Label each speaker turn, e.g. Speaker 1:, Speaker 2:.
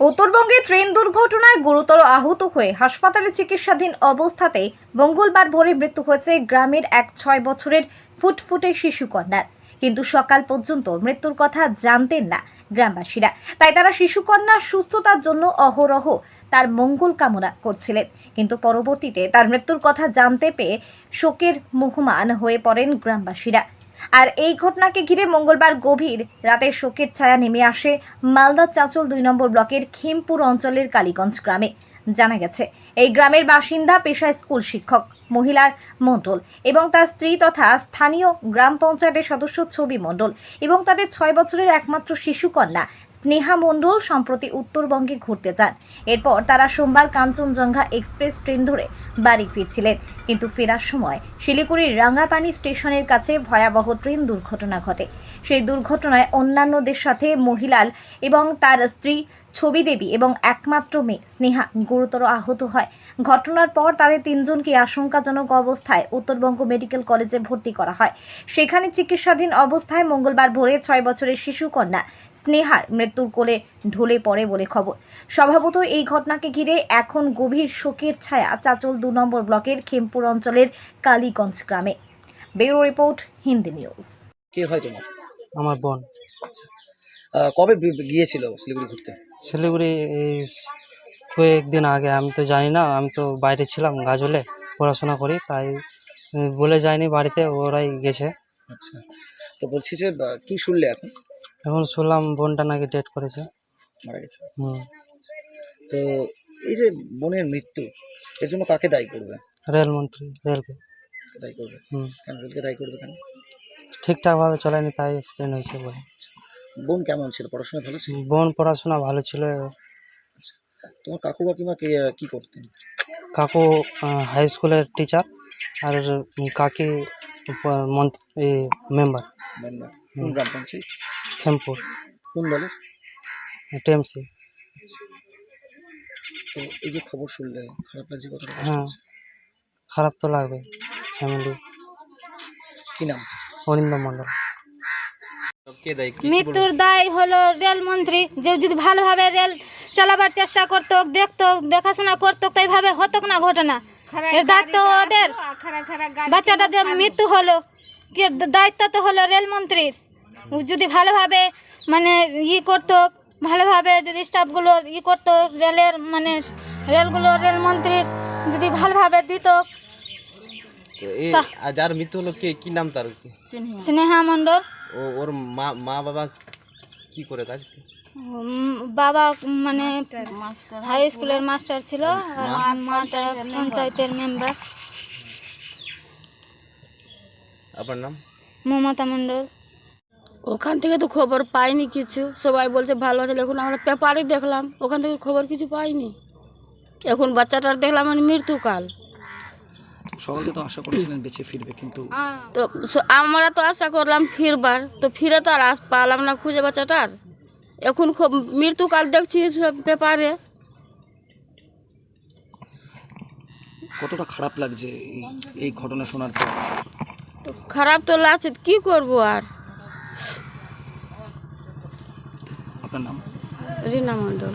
Speaker 1: উত্তরবঙ্গে ট্রেন দুর্ঘটনায় গুরুতর আহত হয়ে হাসপাতালে চিকিৎসাধীন অবস্থাতেই মঙ্গলবার ভোরে মৃত্যু হয়েছে গ্রামের এক ছয় বছরের ফুটফুটে শিশু কন্যার। কিন্তু সকাল পর্যন্ত মৃত্যুর কথা জানতেন না গ্রামবাসীরা। তাই তারা শিশুকন্যার সুস্থতার জন্য অহরহ তার মঙ্গল কামনা করছিলেন। কিন্তু পরবর্তীতে তার মৃত্যুর কথা জানতে পেয়ে শোকের মুহমান হয়ে পড়েন গ্রামবাসীরা। আর এই ঘটনাকে ঘিরে মঙ্গলবার গভীর রাতে শোকের ছায়া নেমে আসে মালদা চাঁচল দুই নম্বর ব্লকের খিমপুর অঞ্চলের কালীগঞ্জ গ্রামে। জানা গেছে, এই গ্রামের বাসিন্দা পেশায় স্কুল শিক্ষক, মহিলার মণ্ডল এবং তার স্ত্রী তথা স্থানীয় গ্রাম পঞ্চায়েতের সদস্য ছবি মণ্ডল এবং তাদের ছয় বছরের একমাত্র শিশুকন্যা স্নেহা মণ্ডল সম্প্রতি উত্তরবঙ্গে ঘুরতে যান। এরপর তারা সোমবার কাঞ্চনজঙ্ঘা এক্সপ্রেস ট্রেন ধরে বাড়ি ফিরছিলেন। কিন্তু ফেরার সময় শিলিগুড়ির রাঙ্গাপানি স্টেশনের কাছে ভয়াবহ ট্রেন দুর্ঘটনা ঘটে। সেই দুর্ঘটনায় অন্যান্যদের সাথে মহিলাল এবং তার স্ত্রী ছবি দেবী এবং একমাত্র মেয়ে স্নেহা গুরুতর আহত হয়। ঘটনার পর তাদের তিনজনকে আশঙ্কাজনক অবস্থায় উত্তরবঙ্গ মেডিকেল কলেজে ভর্তি করা হয়। সেখানে চিকিৎসাধীন অবস্থায় মঙ্গলবার ভোরে ছয় বছরের শিশু কন্যা স্নেহার মৃত্যুর কোলে ঢলে পড়ে বলে খবর। স্বভাবত এই ঘটনাকে ঘিরে এখন গভীর শোকের ছায়া চাচল দু নম্বর ব্লকের খেমপুর অঞ্চলের কালীগঞ্জ গ্রামে। Bureau report Hindi news.
Speaker 2: কে হয় তোমার?
Speaker 3: আমার বোন।
Speaker 2: কবে গিয়েছিল শিলিগুড়ি ঘুরতে?
Speaker 3: শিলিগুড়ি কয়েকদিন আগে আমি তো জানি না আমি তো বাইরে ছিলাম গাজলে পড়াশোনা করি তাই বলে যায়নি বাড়িতে ওরাই গেছে।
Speaker 2: আচ্ছা তো বলছি যে কি শুনলে এখন?
Speaker 3: এখন শুনলাম বোনটা নাকি ডেট করেছে।
Speaker 2: মারা গেছে।
Speaker 3: হুম।
Speaker 2: তো এই যে বোনের মৃত্যু এর জন্য কাকে দায়ী করবে?
Speaker 3: রেলমন্ত্রী রেলকে।
Speaker 2: কাকে দায়ী করবে?
Speaker 3: হুম।
Speaker 2: কেন রেলকে দায়ী করবে কেন?
Speaker 3: ঠিকঠাকভাবে চলেনি তাই অ্যাক্সিডেন্ট হয়েছে বলে।
Speaker 2: বোন কেমন ছিল? পড়াশোনা ভালো ছিল?
Speaker 3: বোন পড়াশোনা ভালো ছিল।
Speaker 2: তোমার কাকু কাকিমা কে কি করতেন?
Speaker 3: কাকু হাই স্কুলের টিচার আর কাকি মেম্বার
Speaker 2: মেম্বার কোন গ্রাম পঞ্চায়েত?
Speaker 3: খেমপুর
Speaker 2: কোন দলের
Speaker 3: টিএমসি
Speaker 2: তো এই যে খবর শুনলে খারাপ লাগছে কতটা
Speaker 3: হ্যাঁ। খারাপ তো লাগবে ফ্যামিলি
Speaker 2: কি নাম?
Speaker 3: অরিন্দম মণ্ডল।
Speaker 4: মৃত্যুর দায় হলো রেলমন্ত্রী যে যদি ভালোভাবে রেল চালাবার চেষ্টা করতো দেখতো দেখাশোনা করতো তো এইভাবে হতো না ঘটনা। এর দায়িত্ব ওদের। বাচ্চাটা যে মৃত্যু হলো কি দায়িত্ব তো হলো রেলমন্ত্রীর ও যদি ভালোভাবে মানে ই করতো ভালোভাবে যদি স্টাফগুলো ই করতো রেলের মানে রেলগুলো রেলমন্ত্রীর যদি ভালোভাবে দিত
Speaker 5: তো এই যার মৃত্যু হলো কে? কি নাম তার?
Speaker 4: স্নেহা। মণ্ডল।
Speaker 5: ও ওর মা মা বাবা কি করে কাজ
Speaker 4: বাবা মানে হাই স্কুলের মাস্টার ছিল আর মাটা পঞ্চায়েতের মেম্বার
Speaker 5: আপনার নাম?
Speaker 4: মমতা মণ্ডল।
Speaker 6: ওখান থেকে তো খবর পাইনি কিছু। সবাই বলছে ভালো আছে এখন আমরা পেপারে দেখলাম। ওখান থেকে খবর কিছু পাইনি। এখন বাচ্চাটার দেখলাম মানে মৃত্যুকাল।
Speaker 2: সকলকে তো আশা করেছিলেন বেঁচে ফিরবে কিন্তু
Speaker 6: তো আমরা তো আশা করলাম ফিরবার তো ফিরে তো আর পালাম না খুঁজে বাচ্চাটার এখন খ- মৃত্যুকাল দেখছি সব পেপারে
Speaker 2: কতটা খারাপ লাগছে এই ঘটনা শোনার পর?
Speaker 6: তো খারাপ তো লাগছে কি করব আর?
Speaker 2: আপনার নাম?
Speaker 6: রীনা মণ্ডল।